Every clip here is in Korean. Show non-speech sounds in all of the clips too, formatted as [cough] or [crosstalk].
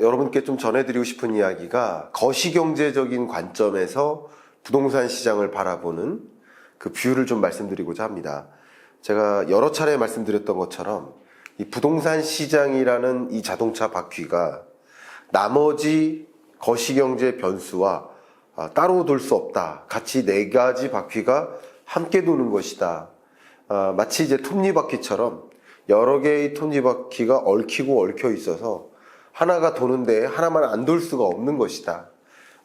여러분께 좀 전해드리고 싶은 이야기가 거시경제적인 관점에서 부동산 시장을 바라보는 그 뷰를 좀 말씀드리고자 합니다. 제가 여러 차례 말씀드렸던 것처럼 이 부동산 시장이라는 이 자동차 바퀴가 나머지 거시경제 변수와 아, 따로 돌 수 없다. 같이 네 가지 바퀴가 함께 도는 것이다. 아, 마치 이제 톱니바퀴처럼 여러 개의 톱니바퀴가 얽히고 얽혀 있어서 하나가 도는데 하나만 안 돌 수가 없는 것이다.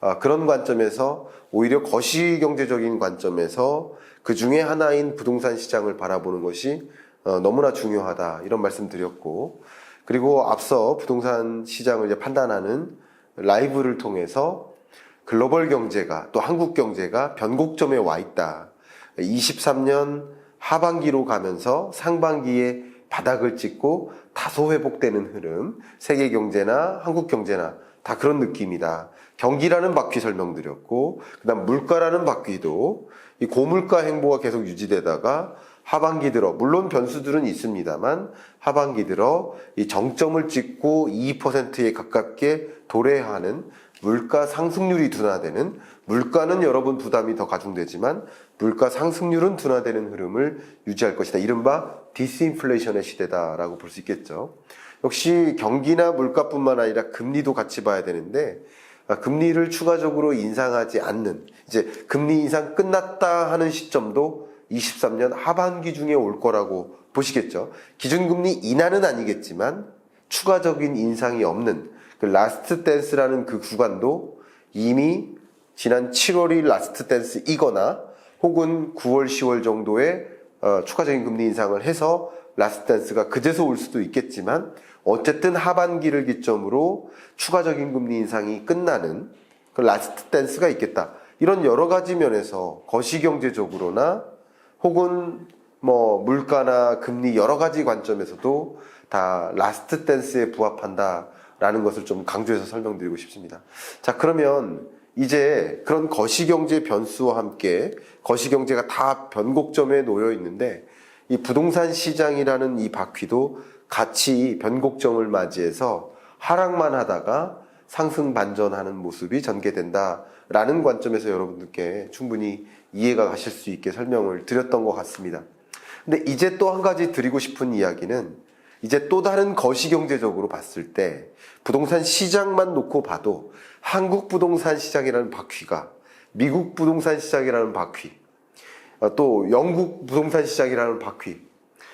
아, 그런 관점에서 오히려 거시 경제적인 관점에서 그 중에 하나인 부동산 시장을 바라보는 것이 어, 너무나 중요하다. 이런 말씀 드렸고, 그리고 앞서 부동산 시장을 이제 판단하는 라이브를 통해서 글로벌 경제가 또 한국 경제가 변곡점에 와 있다. 23년 하반기로 가면서 상반기에 바닥을 찍고 다소 회복되는 흐름, 세계 경제나 한국 경제나 다 그런 느낌이다. 경기라는 바퀴 설명드렸고, 그 다음 물가라는 바퀴도 이 고물가 행보가 계속 유지되다가 하반기 들어, 물론 변수들은 있습니다만, 하반기 들어 이 정점을 찍고 2%에 가깝게 도래하는 물가 상승률이 둔화되는 물가는 여러분 부담이 더 가중되지만 물가 상승률은 둔화되는 흐름을 유지할 것이다. 이른바 디스인플레이션의 시대다라고 볼 수 있겠죠. 역시 경기나 물가뿐만 아니라 금리도 같이 봐야 되는데 아, 금리를 추가적으로 인상하지 않는 이제 금리 인상 끝났다 하는 시점도 23년 하반기 중에 올 거라고 보시겠죠. 기준금리 인하는 아니겠지만 추가적인 인상이 없는 그 라스트 댄스라는 그 구간도 이미 지난 7월이 라스트 댄스이거나 혹은 9월, 10월 정도에 어, 추가적인 금리 인상을 해서 라스트 댄스가 그제서 올 수도 있겠지만 어쨌든 하반기를 기점으로 추가적인 금리 인상이 끝나는 그 라스트 댄스가 있겠다. 이런 여러 가지 면에서 거시경제적으로나 혹은 뭐 물가나 금리 여러 가지 관점에서도 다 라스트 댄스에 부합한다라는 것을 좀 강조해서 설명드리고 싶습니다. 자, 그러면 이제 그런 거시경제 변수와 함께 거시경제가 다 변곡점에 놓여 있는데 이 부동산 시장이라는 이 바퀴도 같이 변곡점을 맞이해서 하락만 하다가 상승 반전하는 모습이 전개된다라는 관점에서 여러분들께 충분히 이해가 가실 수 있게 설명을 드렸던 것 같습니다. 근데 이제 또 한 가지 드리고 싶은 이야기는 이제 또 다른 거시경제적으로 봤을 때 부동산 시장만 놓고 봐도 한국 부동산 시장이라는 바퀴가 미국 부동산 시장이라는 바퀴 어, 또 영국 부동산 시장이라는 바퀴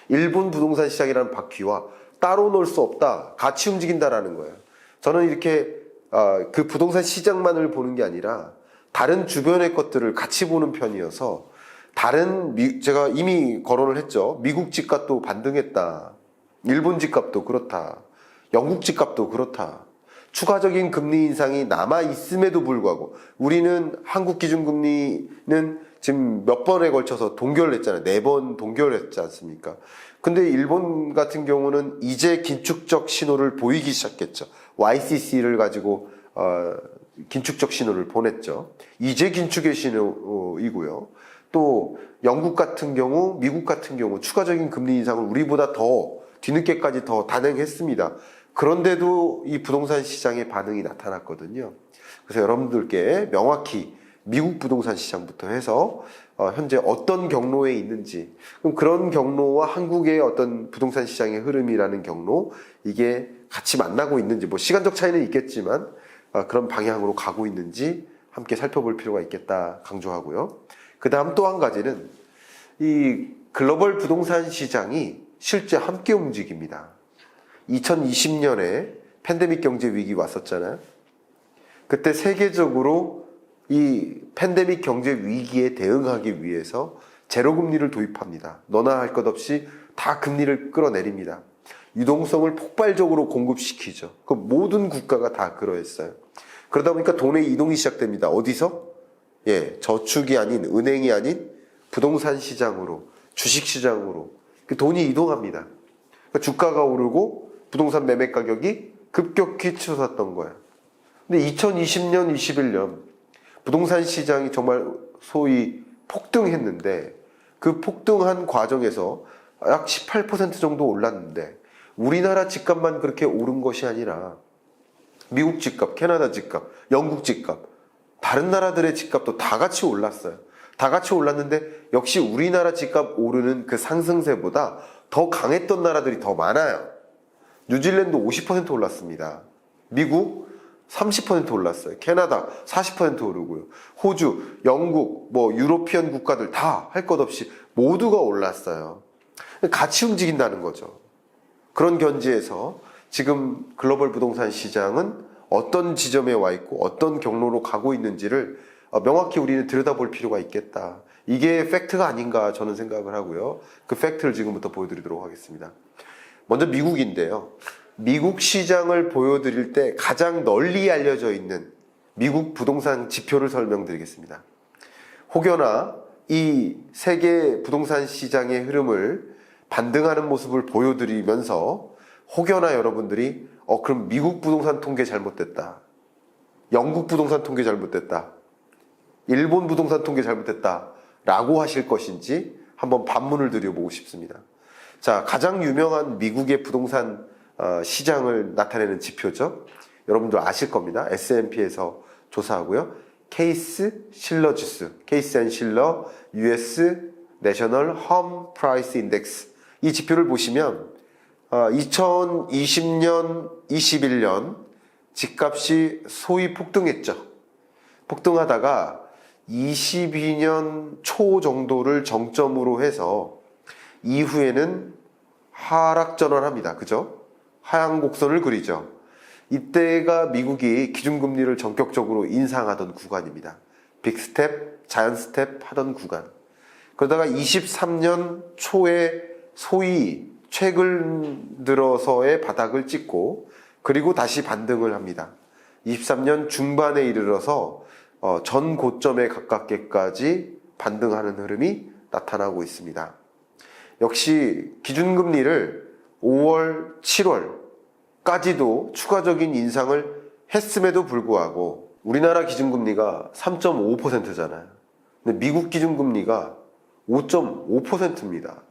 일본 부동산 시장이라는 바퀴와 따로 놀 수 없다 같이 움직인다라는 거예요 저는 이렇게 어, 그 부동산 시장만을 보는 게 아니라 다른 주변의 것들을 같이 보는 편이어서 다른 미- 제가 이미 거론을 했죠 미국 집값도 반등했다 일본 집값도 그렇다. 영국 집값도 그렇다. 추가적인 금리 인상이 남아 있음에도 불구하고 우리는 한국 기준 금리는 지금 몇 번에 걸쳐서 동결을 했잖아요. 네 번 동결했지 않습니까? 근데 일본 같은 경우는 이제 긴축적 신호를 보이기 시작했죠. YCC를 가지고 어, 긴축적 신호를 보냈죠. 이제 긴축의 신호이고요. 또 영국 같은 경우, 미국 같은 경우 추가적인 금리 인상을 우리보다 더 뒤늦게까지 더 단행했습니다. 그런데도 이 부동산 시장의 반응이 나타났거든요. 그래서 여러분들께 명확히 미국 부동산 시장부터 해서 어, 현재 어떤 경로에 있는지, 그럼 그런 경로와 한국의 어떤 부동산 시장의 흐름이라는 경로, 이게 같이 만나고 있는지, 뭐 시간적 차이는 있겠지만, 어, 그런 방향으로 가고 있는지 함께 살펴볼 필요가 있겠다 강조하고요. 그 다음 또 한 가지는 이 글로벌 부동산 시장이 실제 함께 움직입니다. 2020년에 팬데믹 경제 위기 왔었잖아요. 그때 세계적으로 이 팬데믹 경제 위기에 대응하기 위해서 제로 금리를 도입합니다. 너나 할 것 없이 다 금리를 끌어내립니다. 유동성을 폭발적으로 공급시키죠. 그 모든 국가가 다 그러했어요. 그러다 보니까 돈의 이동이 시작됩니다. 어디서? 예, 저축이 아닌 은행이 아닌 부동산 시장으로, 주식 시장으로 그 돈이 이동합니다. 그러니까 주가가 오르고 부동산 매매 가격이 급격히 치솟았던 거예요. 근데 2020년, 21년 부동산 시장이 정말 소위 폭등했는데 그 폭등한 과정에서 약 18% 정도 올랐는데 우리나라 집값만 그렇게 오른 것이 아니라 미국 집값, 캐나다 집값, 영국 집값, 다른 나라들의 집값도 다 같이 올랐어요. 다 같이 올랐는데 역시 우리나라 집값 오르는 그 상승세보다 더 강했던 나라들이 더 많아요. 뉴질랜드 50% 올랐습니다. 미국 30% 올랐어요. 캐나다 40% 오르고요. 호주, 영국, 뭐 유로피언 국가들 다 할 것 없이 모두가 올랐어요. 같이 움직인다는 거죠. 그런 견지에서 지금 글로벌 부동산 시장은 어떤 지점에 와 있고 어떤 경로로 가고 있는지를 어, 명확히 우리는 들여다볼 필요가 있겠다. 이게 팩트가 아닌가 저는 생각을 하고요. 그 팩트를 지금부터 보여드리도록 하겠습니다. 먼저 미국인데요. 미국 시장을 보여드릴 때 가장 널리 알려져 있는 미국 부동산 지표를 설명드리겠습니다. 혹여나 이 세계 부동산 시장의 흐름을 반등하는 모습을 보여드리면서 혹여나 여러분들이 어 그럼 미국 부동산 통계 잘못됐다. 영국 부동산 통계 잘못됐다. 일본 부동산 통계 잘못됐다. 라고 하실 것인지 한번 반문을 드려보고 싶습니다. 자, 가장 유명한 미국의 부동산 어, 시장을 나타내는 지표죠. 여러분들 아실 겁니다. S&P에서 조사하고요. 케이스 실러 지수, 케이스 앤 실러 US 내셔널 홈 프라이스 인덱스 이 지표를 보시면 어, 2020년, 21년 집값이 소위 폭등했죠. 폭등하다가 22년 초 정도를 정점으로 해서 이후에는 하락 전환합니다. 그죠? 하향 곡선을 그리죠. 이때가 미국이 기준금리를 전격적으로 인상하던 구간입니다. 빅스텝, 자연스텝 하던 구간. 그러다가 23년 초에 소위 최근 들어서의 바닥을 찍고 그리고 다시 반등을 합니다. 23년 중반에 이르러서 어, 전 고점에 가깝게까지 반등하는 흐름이 나타나고 있습니다. 역시 기준금리를 5월, 7월까지도 추가적인 인상을 했음에도 불구하고 우리나라 기준금리가 3.5%잖아요. 근데 미국 기준금리가 5.5%입니다.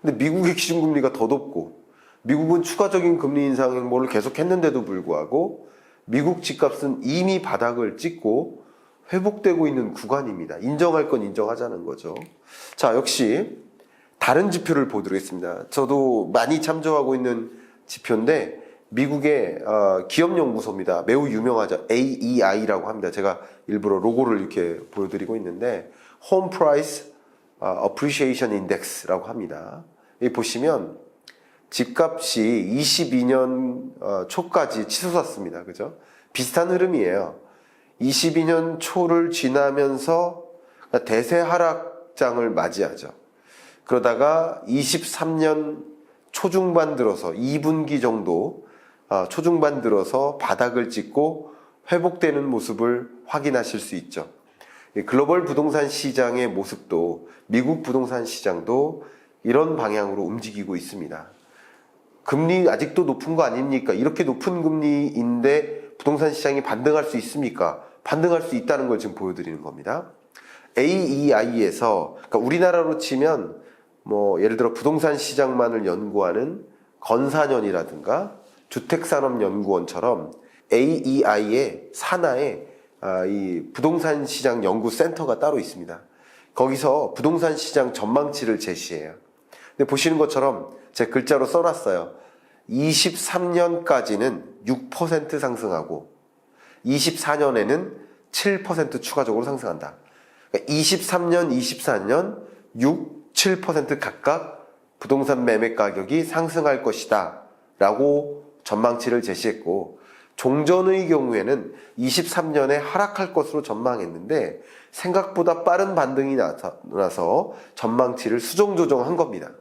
근데 미국의 기준금리가 더 높고 미국은 추가적인 금리 인상 행보를 계속했는데도 불구하고 미국 집값은 이미 바닥을 찍고 회복되고 있는 구간입니다. 인정할 건 인정하자는 거죠. 자, 역시 다른 지표를 보도록하겠습니다. 저도 많이 참조하고 있는 지표인데 미국의 어, 기업 연구소입니다. 매우 유명하죠. AEI라고 합니다. 제가 일부러 로고를 이렇게 보여드리고 있는데 Home Price 어, Appreciation Index라고 합니다. 여기 보시면 집값이 22년 어, 초까지 치솟았습니다. 그죠? 비슷한 흐름이에요. 22년 초를 지나면서 대세 하락장을 맞이하죠. 그러다가 23년 초중반 들어서 2분기 정도 어, 초중반 들어서 바닥을 찍고 회복되는 모습을 확인하실 수 있죠. 이 글로벌 부동산 시장의 모습도 미국 부동산 시장도 이런 방향으로 움직이고 있습니다. 금리 아직도 높은 거 아닙니까? 이렇게 높은 금리인데 부동산 시장이 반등할 수 있습니까? 반등할 수 있다는 걸 지금 보여드리는 겁니다. AEI에서 그러니까 우리나라로 치면 뭐 예를 들어 부동산 시장만을 연구하는 건산연이라든가 주택산업연구원처럼 AEI의 산하에 아, 이 부동산 시장 연구 센터가 따로 있습니다. 거기서 부동산 시장 전망치를 제시해요. 근데 보시는 것처럼 제 글자로 써놨어요. 23년까지는 6% 상승하고 24년에는 7% 추가적으로 상승한다. 그러니까 23년, 24년 6, 7% 각각 부동산 매매 가격이 상승할 것이다. 라고 전망치를 제시했고 종전의 경우에는 23년에 하락할 것으로 전망했는데 생각보다 빠른 반등이 나타나서 전망치를 수정 조정한 겁니다.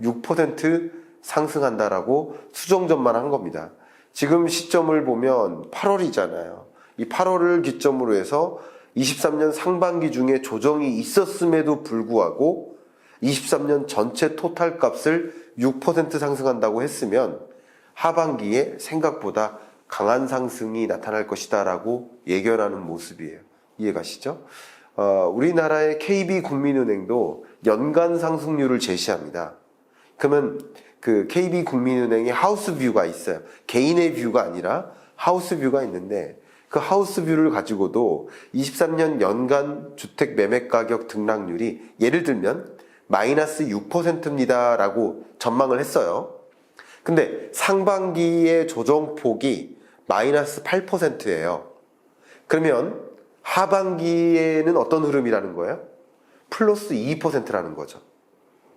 6% 상승한다라고 수정 전망한 겁니다. 지금 시점을 보면 8월이잖아요. 이 8월을 기점으로 해서 23년 상반기 중에 조정이 있었음에도 불구하고 23년 전체 토탈 값을 6% 상승한다고 했으면 하반기에 생각보다 강한 상승이 나타날 것이다라고 예견하는 모습이에요. 이해가시죠? 어, 우리나라의 KB 국민은행도 연간 상승률을 제시합니다. 그러면 그 KB 국민은행의 하우스 뷰가 있어요. 개인의 뷰가 아니라 하우스 뷰가 있는데 그 하우스 뷰를 가지고도 23년 연간 주택 매매 가격 등락률이 예를 들면 마이너스 6%입니다 라고 전망을 했어요. 근데 상반기의 조정폭이 마이너스 8%예요. 그러면 하반기에는 어떤 흐름이라는 거예요? 플러스 2%라는 거죠.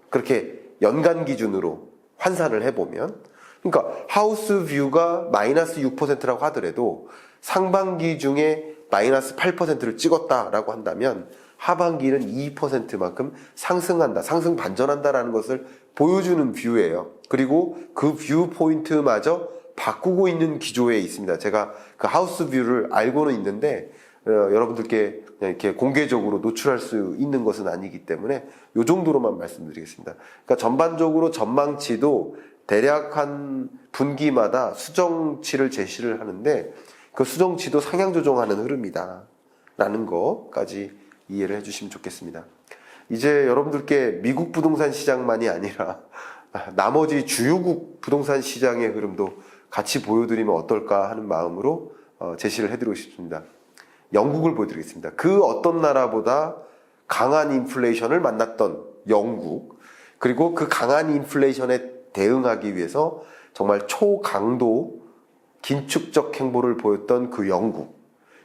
그렇게 연간 기준으로 환산을 해보면. 그러니까 하우스 뷰가 마이너스 6%라고 하더라도 상반기 중에 마이너스 8%를 찍었다라고 한다면 하반기는 2%만큼 상승한다, 상승 반전한다라는 것을 보여주는 뷰예요. 그리고 그 뷰 포인트마저 바꾸고 있는 기조에 있습니다. 제가 그 하우스 뷰를 알고는 있는데 어, 여러분들께 이렇게 공개적으로 노출할 수 있는 것은 아니기 때문에 이 정도로만 말씀드리겠습니다. 그러니까 전반적으로 전망치도 대략 한 분기마다 수정치를 제시를 하는데 그 수정치도 상향 조정하는 흐름이다. 라는 거까지 이해를 해주시면 좋겠습니다. 이제 여러분들께 미국 부동산 시장만이 아니라 [laughs] 나머지 주요국 부동산 시장의 흐름도 같이 보여드리면 어떨까 하는 마음으로 어, 제시를 해드리고 싶습니다. 영국을 보여드리겠습니다. 그 어떤 나라보다 강한 인플레이션을 만났던 영국, 그리고 그 강한 인플레이션에 대응하기 위해서 정말 초강도 긴축적 행보를 보였던 그 영국.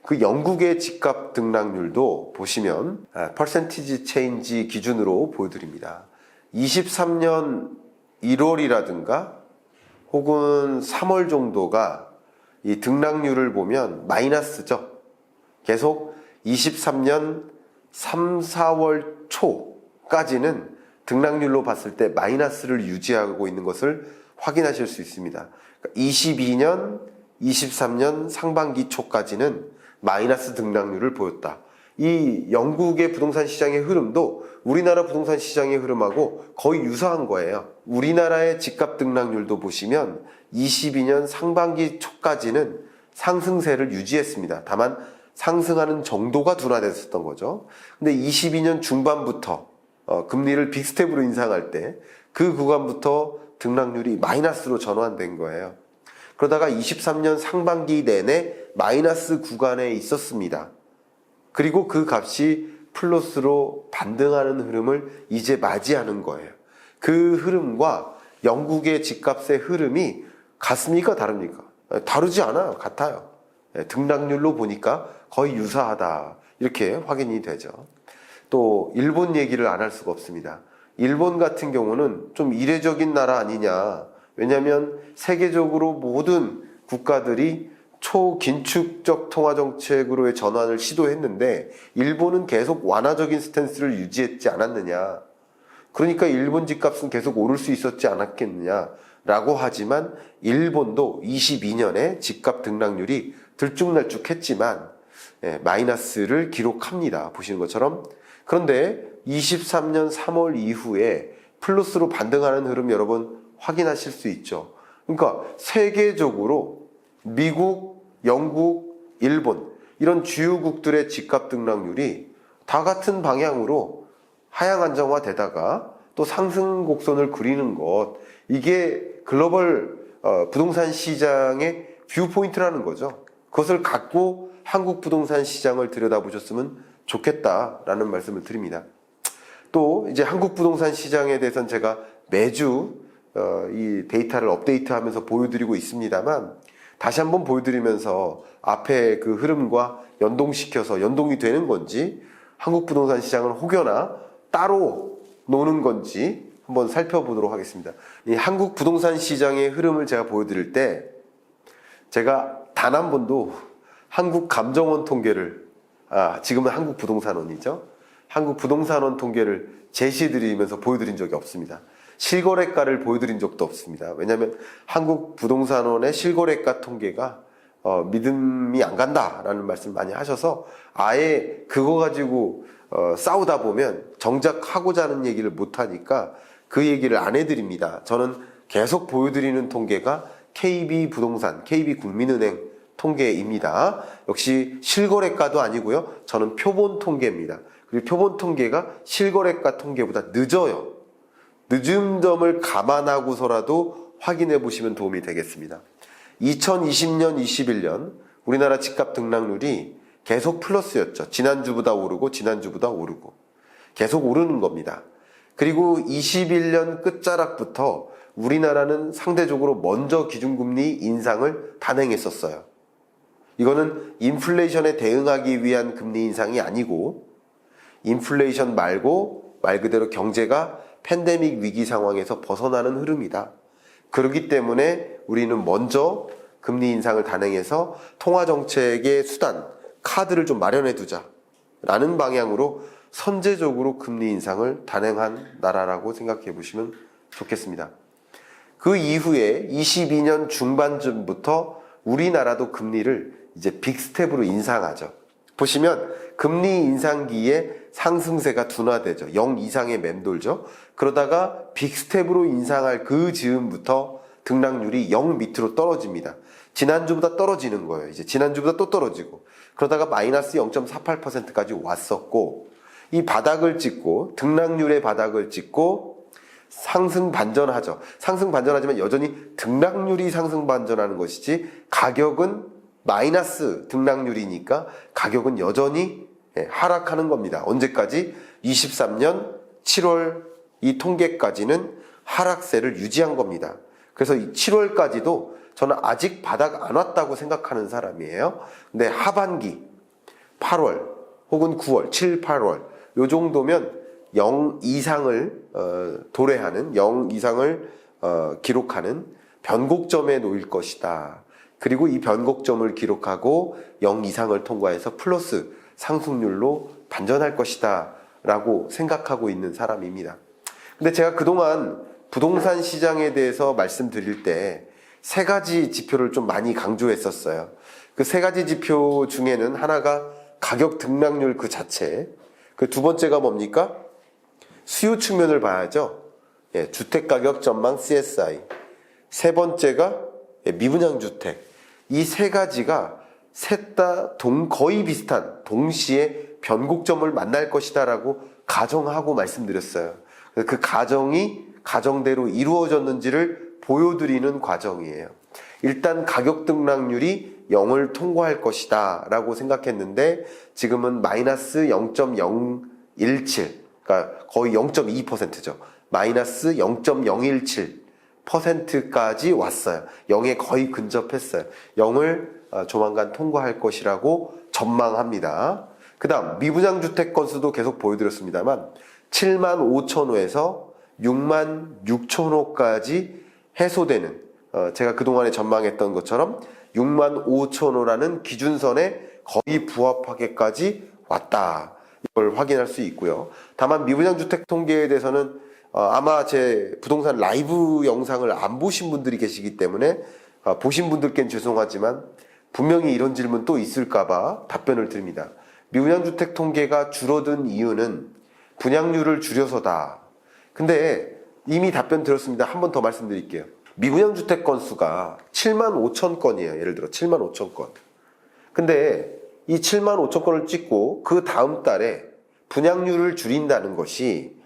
그 영국의 집값 등락률도 보시면 퍼센티지 체인지 기준으로 보여드립니다. 23년 1월이라든가 혹은 3월 정도가 이 등락률을 보면 마이너스죠. 계속 23년 3, 4월 초까지는 등락률로 봤을 때 마이너스를 유지하고 있는 것을 확인하실 수 있습니다. 22년, 23년 상반기 초까지는 마이너스 등락률을 보였다. 이 영국의 부동산 시장의 흐름도 우리나라 부동산 시장의 흐름하고 거의 유사한 거예요. 우리나라의 집값 등락률도 보시면 22년 상반기 초까지는 상승세를 유지했습니다. 다만 상승하는 정도가 둔화됐었던 거죠. 근데 22년 중반부터 어, 금리를 빅스텝으로 인상할 때 그 구간부터 등락률이 마이너스로 전환된 거예요. 그러다가 23년 상반기 내내 마이너스 구간에 있었습니다. 그리고 그 값이 플러스로 반등하는 흐름을 이제 맞이하는 거예요. 그 흐름과 영국의 집값의 흐름이 같습니까? 다릅니까? 다르지 않아요. 같아요. 예, 등락률로 보니까 거의 유사하다. 이렇게 확인이 되죠. 또 일본 얘기를 안 할 수가 없습니다. 일본 같은 경우는 좀 이례적인 나라 아니냐. 왜냐하면 세계적으로 모든 국가들이 초긴축적 통화 정책으로의 전환을 시도했는데 일본은 계속 완화적인 스탠스를 유지했지 않았느냐. 그러니까 일본 집값은 계속 오를 수 있었지 않았겠느냐라고 하지만 일본도 22년에 집값 등락률이 들쭉날쭉했지만 예, 마이너스를 기록합니다. 보시는 것처럼 그런데 23년 3월 이후에 플러스로 반등하는 흐름 여러분 확인하실 수 있죠. 그러니까 세계적으로 미국, 영국, 일본 이런 주요국들의 집값 등락률이 다 같은 방향으로 하향 안정화되다가 또 상승 곡선을 그리는 것 이게 글로벌 어, 부동산 시장의 뷰 포인트라는 거죠. 그것을 갖고 한국 부동산 시장을 들여다보셨으면 좋겠다라는 말씀을 드립니다. 또 이제 한국 부동산 시장에 대해서는 제가 매주 어, 이 데이터를 업데이트하면서 보여드리고 있습니다만 다시 한번 보여드리면서 앞에 그 흐름과 연동시켜서 연동이 되는 건지 한국 부동산 시장은 혹여나 따로 노는 건지 한번 살펴보도록 하겠습니다. 이 한국 부동산 시장의 흐름을 제가 보여드릴 때 제가 단 한 번도 한국 감정원 통계를 아, 지금은 한국 부동산원이죠. 한국 부동산원 통계를 제시해드리면서 보여드린 적이 없습니다. 실거래가를 보여드린 적도 없습니다. 왜냐하면 한국 부동산원의 실거래가 통계가 어, 믿음이 안 간다라는 말씀 많이 하셔서 아예 그거 가지고 어, 싸우다 보면 정작 하고자 하는 얘기를 못 하니까 그 얘기를 안 해드립니다. 저는 계속 보여드리는 통계가 KB 부동산, KB 국민은행 통계입니다. 역시 실거래가도 아니고요. 저는 표본 통계입니다. 그리고 표본 통계가 실거래가 통계보다 늦어요. 늦은 점을 감안하고서라도 확인해 보시면 도움이 되겠습니다. 2020년, 21년 우리나라 집값 등락률이 계속 플러스였죠. 지난주보다 오르고 지난주보다 오르고 계속 오르는 겁니다. 그리고 21년 끝자락부터 우리나라는 상대적으로 먼저 기준금리 인상을 단행했었어요. 이거는 인플레이션에 대응하기 위한 금리 인상이 아니고 인플레이션 말고 말 그대로 경제가 팬데믹 위기 상황에서 벗어나는 흐름이다. 그렇기 때문에 우리는 먼저 금리 인상을 단행해서 통화 정책의 수단 카드를 좀 마련해 두자 라는 방향으로 선제적으로 금리 인상을 단행한 나라라고 생각해 보시면 좋겠습니다. 그 이후에 22년 중반쯤부터 우리나라도 금리를 이제 빅스텝으로 인상하죠. 보시면 금리 인상기에 상승세가 둔화되죠. 0 이상의 맴돌죠. 그러다가 빅스텝으로 인상할 그 즈음부터 등락률이 0 밑으로 떨어집니다. 지난주보다 떨어지는 거예요. 이제 지난주보다 또 떨어지고 그러다가 마이너스 0.48%까지 왔었고 이 바닥을 찍고 등락률의 바닥을 찍고 상승 반전하죠. 상승 반전하지만 여전히 등락률이 상승 반전하는 것이지 가격은 마이너스 등락률이니까 가격은 여전히 예, 하락하는 겁니다. 언제까지? 23년 7월 이 통계까지는 하락세를 유지한 겁니다. 그래서 이 7월까지도 저는 아직 바닥 안 왔다고 생각하는 사람이에요. 근데 하반기 8월 혹은 9월, 7, 8월 요 정도면 0 이상을 어, 도래하는 0 이상을 어, 기록하는 변곡점에 놓일 것이다. 그리고 이 변곡점을 기록하고 0 이상을 통과해서 플러스 상승률로 반전할 것이다. 라고 생각하고 있는 사람입니다. 근데 제가 그동안 부동산 시장에 대해서 말씀드릴 때 세 가지 지표를 좀 많이 강조했었어요. 그 세 가지 지표 중에는 하나가 가격 등락률 그 자체. 그 두 번째가 뭡니까? 수요 측면을 봐야죠. 예, 주택 가격 전망 CSI. 세 번째가 예, 미분양 주택. 이 세 가지가 셋다 거의 비슷한 동시에 변곡점을 만날 것이다라고 가정하고 말씀드렸어요. 그 가정이 가정대로 이루어졌는지를 보여드리는 과정이에요. 일단 가격 등락률이 0을 통과할 것이다 라고 생각했는데 지금은 마이너스 0.017 그러니까 거의 0.2%죠. 마이너스 0.017%까지 왔어요. 0에 거의 근접했어요. 0을 어, 조만간 통과할 것이라고 전망합니다. 그 다음 미분양 주택 건수도 계속 보여드렸습니다만 7만 5천 호에서 6만 6천 호까지 해소되는 어, 제가 그동안에 전망했던 것처럼 6만 5천 호라는 기준선에 거의 부합하게까지 왔다. 이걸 확인할 수 있고요. 다만 미분양 주택 통계에 대해서는 어, 아마 제 부동산 라이브 영상을 안 보신 분들이 계시기 때문에 어, 보신 분들께는 죄송하지만 분명히 이런 질문 또 있을까봐 답변을 드립니다. 미분양 주택 통계가 줄어든 이유는 분양률을 줄여서다. 근데 이미 답변 드렸습니다. 한 번 더 말씀드릴게요. 미분양 주택 건수가 7만 5천 건이에요. 예를 들어 7만 5천 건. 근데 이 7만 5천 건을 찍고 그 다음 달에 분양률을 줄인다는 것이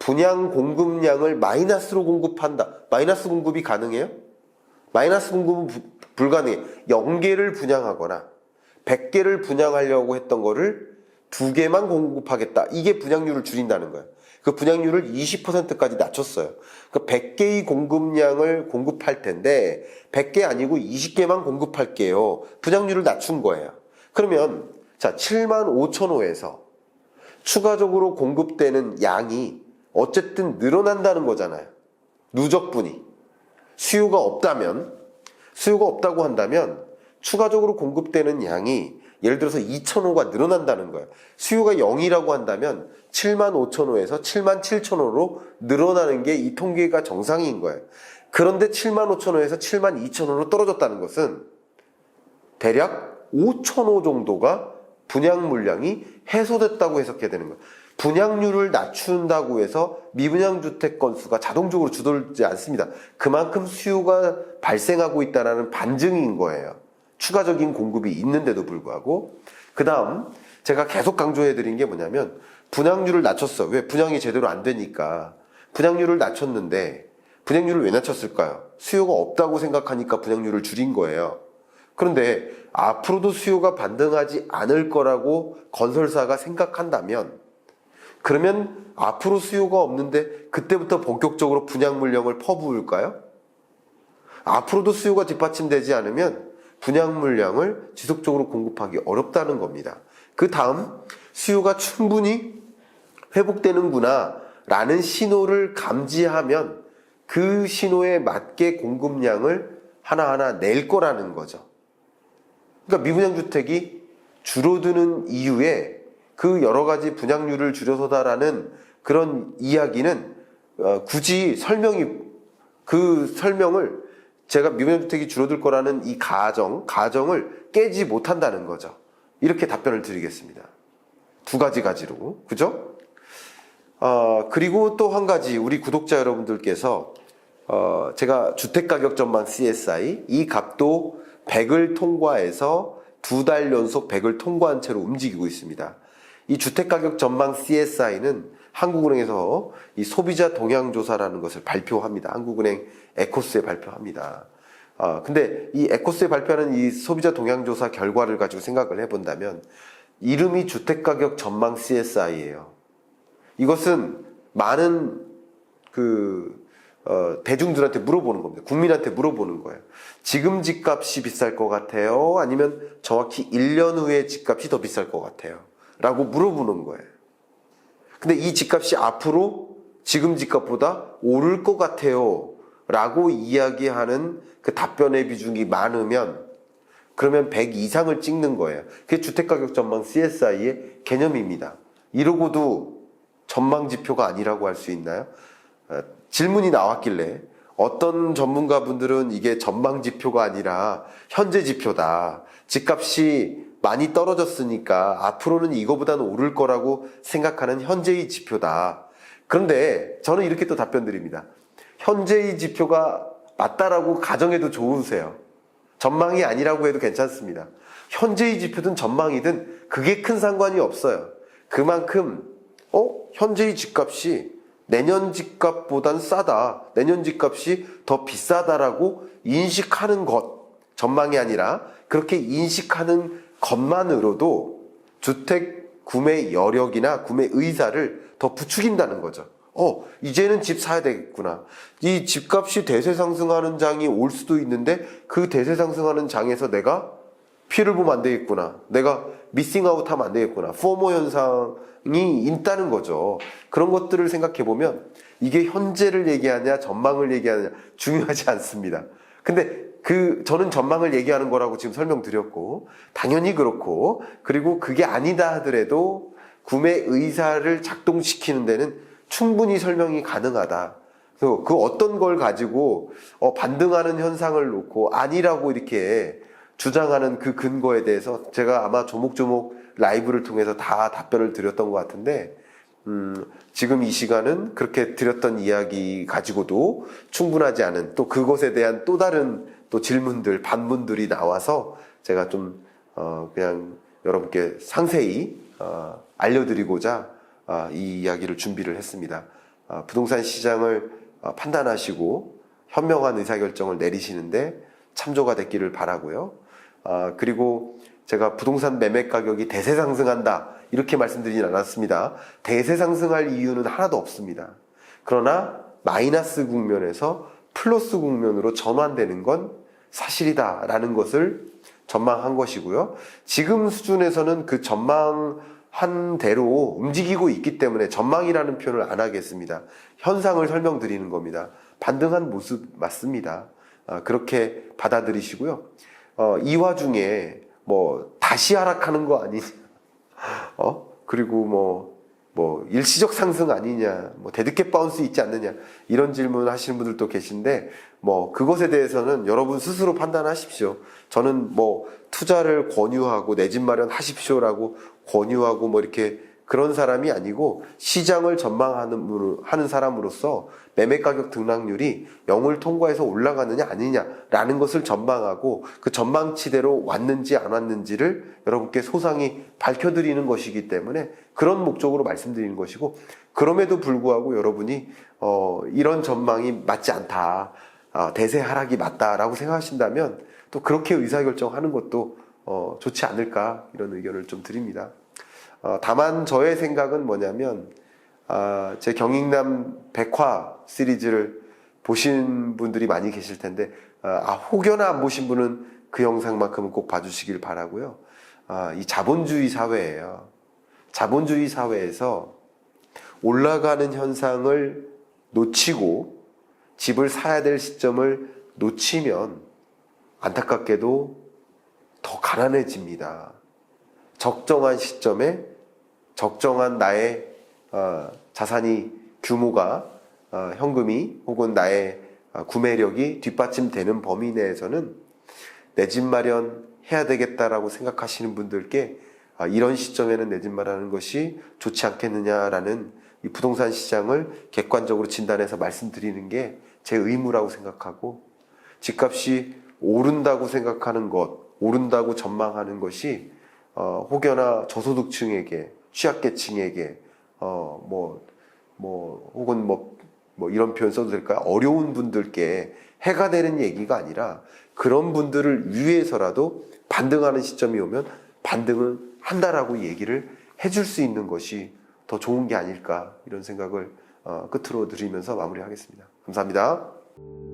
분양 공급량을 마이너스로 공급한다. 마이너스 공급이 가능해요? 마이너스 공급은 부- 불가능해. 0개를 분양하거나 100개를 분양하려고 했던 거를 두 개만 공급하겠다. 이게 분양률을 줄인다는 거예요. 그 분양률을 20%까지 낮췄어요. 그 100개의 공급량을 공급할 텐데 100개 아니고 20개만 공급할게요. 분양률을 낮춘 거예요. 그러면 자 7만 5천 호에서 추가적으로 공급되는 양이 어쨌든 늘어난다는 거잖아요. 누적분이 수요가 없다면 수요가 없다고 한다면 추가적으로 공급되는 양이 예를 들어서 2,000호가 늘어난다는 거예요. 수요가 0이라고 한다면 7만 5천호에서 7만 7천호로 늘어나는 게 이 통계가 정상인 거예요. 그런데 7만 5천호에서 7만 2천호로 떨어졌다는 것은 대략 5천호 정도가 분양 물량이 해소됐다고 해석해야 되는 거예요. 분양률을 낮춘다고 해서 미분양 주택 건수가 자동적으로 줄어들지 않습니다. 그만큼 수요가 발생하고 있다는 반증인 거예요. 추가적인 공급이 있는데도 불구하고 그 다음 제가 계속 강조해 드린 게 뭐냐면 분양률을 낮췄어. 왜? 분양이 제대로 안 되니까. 분양률을 낮췄는데 분양률을 왜 낮췄을까요? 수요가 없다고 생각하니까 분양률을 줄인 거예요. 그런데 앞으로도 수요가 반등하지 않을 거라고 건설사가 생각한다면 그러면 앞으로 수요가 없는데 그때부터 본격적으로 분양 물량을 퍼부을까요? 앞으로도 수요가 뒷받침되지 않으면 분양 물량을 지속적으로 공급하기 어렵다는 겁니다. 그 다음 수요가 충분히 회복되는구나 라는 신호를 감지하면 그 신호에 맞게 공급량을 하나하나 낼 거라는 거죠. 그러니까 미분양 주택이 줄어드는 이유에 그 여러 가지 분양률을 줄여서다라는 그런 이야기는 어, 굳이 설명이 그 설명을 제가 미분양 주택이 줄어들 거라는 이 가정 가정을 깨지 못한다는 거죠. 이렇게 답변을 드리겠습니다. 두 가지 가지로 그죠? 어, 그리고 또 한 가지 우리 구독자 여러분들께서 어, 제가 주택가격 전망 CSI 이 값도 100을 통과해서 두 달 연속 100을 통과한 채로 움직이고 있습니다. 이 주택가격 전망 CSI는 한국은행에서 이 소비자 동향 조사라는 것을 발표합니다. 한국은행 에코스에 발표합니다. 아, 근데 이 에코스에 발표하는 이 소비자 동향 조사 결과를 가지고 생각을 해본다면 이름이 주택가격 전망 CSI예요. 이것은 많은 그 어, 대중들한테 물어보는 겁니다. 국민한테 물어보는 거예요. 지금 집값이 비쌀 것 같아요? 아니면 정확히 1년 후에 집값이 더 비쌀 것 같아요? 라고 물어보는 거예요. 근데 이 집값이 앞으로 지금 집값보다 오를 것 같아요. 라고 이야기하는 그 답변의 비중이 많으면 그러면 100 이상을 찍는 거예요. 그게 주택가격 전망 CSI의 개념입니다. 이러고도 전망 지표가 아니라고 할 수 있나요? 어, 질문이 나왔길래 어떤 전문가 분들은 이게 전망 지표가 아니라 현재 지표다. 집값이 많이 떨어졌으니까 앞으로는 이거보다는 오를 거라고 생각하는 현재의 지표다. 그런데 저는 이렇게 또 답변 드립니다. 현재의 지표가 맞다라고 가정해도 좋으세요. 전망이 아니라고 해도 괜찮습니다. 현재의 지표든 전망이든 그게 큰 상관이 없어요. 그만큼 어 현재의 집값이 내년 집값보단 싸다. 내년 집값이 더 비싸다라고 인식하는 것 전망이 아니라 그렇게 인식하는 것만으로도 주택 구매 여력이나 구매 의사를 더 부추긴다는 거죠. 어, 이제는 집 사야 되겠구나. 이 집값이 대세 상승하는 장이 올 수도 있는데 그 대세 상승하는 장에서 내가 피해를 보면 안 되겠구나. 내가 미싱아웃 하면 안 되겠구나. 포모 현상이 있다는 거죠. 그런 것들을 생각해 보면 이게 현재를 얘기하냐, 전망을 얘기하냐 중요하지 않습니다. 근데 그 저는 전망을 얘기하는 거라고 지금 설명드렸고 당연히 그렇고 그리고 그게 아니다 하더라도 구매 의사를 작동시키는 데는 충분히 설명이 가능하다. 그래서 그 어떤 걸 가지고 어, 반등하는 현상을 놓고 아니라고 이렇게 주장하는 그 근거에 대해서 제가 아마 조목조목 라이브를 통해서 다 답변을 드렸던 것 같은데 음, 지금 이 시간은 그렇게 드렸던 이야기 가지고도 충분하지 않은 또 그것에 대한 또 다른 또 질문들 반문들이 나와서 제가 좀 어, 그냥 여러분께 상세히 어, 알려드리고자 아, 이 이야기를 준비를 했습니다. 아, 부동산 시장을 어, 판단하시고 현명한 의사결정을 내리시는데 참조가 됐기를 바라고요. 아, 그리고 제가 부동산 매매 가격이 대세 상승한다 이렇게 말씀드리진 않았습니다. 대세 상승할 이유는 하나도 없습니다. 그러나 마이너스 국면에서 플러스 국면으로 전환되는 건 사실이다라는 것을 전망한 것이고요. 지금 수준에서는 그 전망 한 대로 움직이고 있기 때문에 전망이라는 표현을 안 하겠습니다. 현상을 설명드리는 겁니다. 반등한 모습 맞습니다. 아, 그렇게 받아들이시고요. 어, 이 와중에 뭐 다시 하락하는 거 아니냐, [laughs] 어 그리고 뭐뭐 일시적 상승 아니냐, 뭐 대드캡 바운스 있지 않느냐 이런 질문 하시는 분들도 계신데 뭐 그것에 대해서는 여러분 스스로 판단하십시오. 저는 뭐 투자를 권유하고 내 집 마련하십시오라고 권유하고 뭐 이렇게 그런 사람이 아니고 시장을 전망하는 사람으로서 매매 가격 등락률이 0을 통과해서 올라가느냐 아니냐라는 것을 전망하고 그 전망치대로 왔는지 안 왔는지를 여러분께 소상히 밝혀드리는 것이기 때문에 그런 목적으로 말씀드리는 것이고 그럼에도 불구하고 여러분이 어, 이런 전망이 맞지 않다 아, 대세 하락이 맞다라고 생각하신다면 또 그렇게 의사결정하는 것도 어, 좋지 않을까 이런 의견을 좀 드립니다. 어, 다만 저의 생각은 뭐냐면 아, 제 경익남 백화 시리즈를 보신 분들이 많이 계실 텐데 아, 혹여나 안 보신 분은 그 영상만큼은 꼭 봐주시길 바라고요. 아, 이 자본주의 사회예요. 자본주의 사회에서 올라가는 현상을 놓치고 집을 사야 될 시점을 놓치면 안타깝게도 더 가난해집니다. 적정한 시점에 적정한 나의 어, 자산이 규모가 어, 현금이 혹은 나의 어, 구매력이 뒷받침되는 범위 내에서는 내 집 마련 해야 되겠다라고 생각하시는 분들께 아, 이런 시점에는 내 집 마련하는 것이 좋지 않겠느냐라는 이 부동산 시장을 객관적으로 진단해서 말씀드리는 게 제 의무라고 생각하고 집값이 오른다고 생각하는 것, 오른다고 전망하는 것이 어, 혹여나 저소득층에게, 취약계층에게, 어, 뭐, 뭐, 혹은 뭐, 뭐 이런 표현 써도 될까요? 어려운 분들께 해가 되는 얘기가 아니라 그런 분들을 위해서라도 반등하는 시점이 오면 반등을 한다라고 얘기를 해줄 수 있는 것이 더 좋은 게 아닐까 이런 생각을 어, 끝으로 드리면서 마무리하겠습니다. 감사합니다.